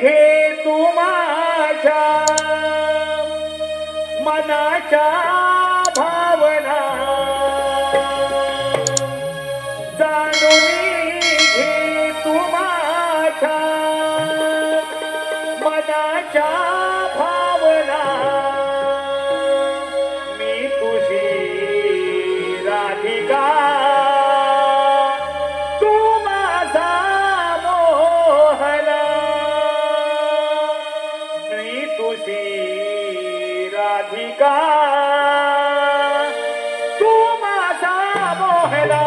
घे तू माझ्या मनाच्या मनाच्या भावना. मी तुझी राधिका. तू माझा मोहना. मी तुझी राधिका. तू माझा मोहना.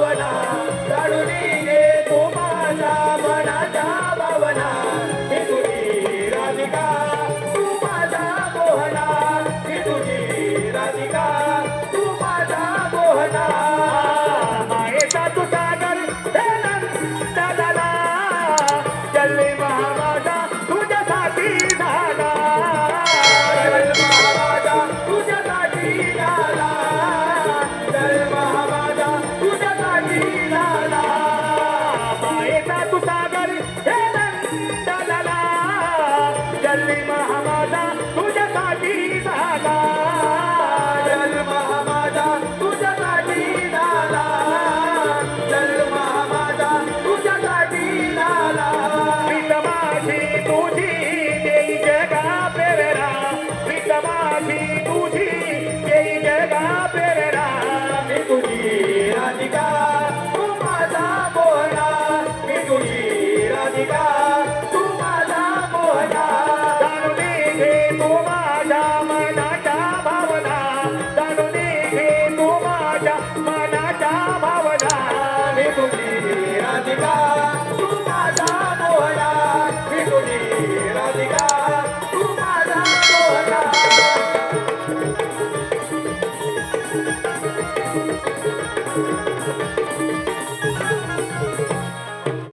भावना जाणून घे तू माझा भावना. तुझी राधिका तू माझा मोहना. तुझी राधिका तू माझा मोहना. जन्म हा तुझ्यासाठी झाला. जन्म हा तुझ्यासाठी झाला. जन्म हा तुझ्यासाठी झाला. माझी तुझी देई जगा प्रेरणा. मनाच्या भावना मी तुझी राधिका. तू माझा मोहना मी तुझी राधिका. तू माझा मोहना Thank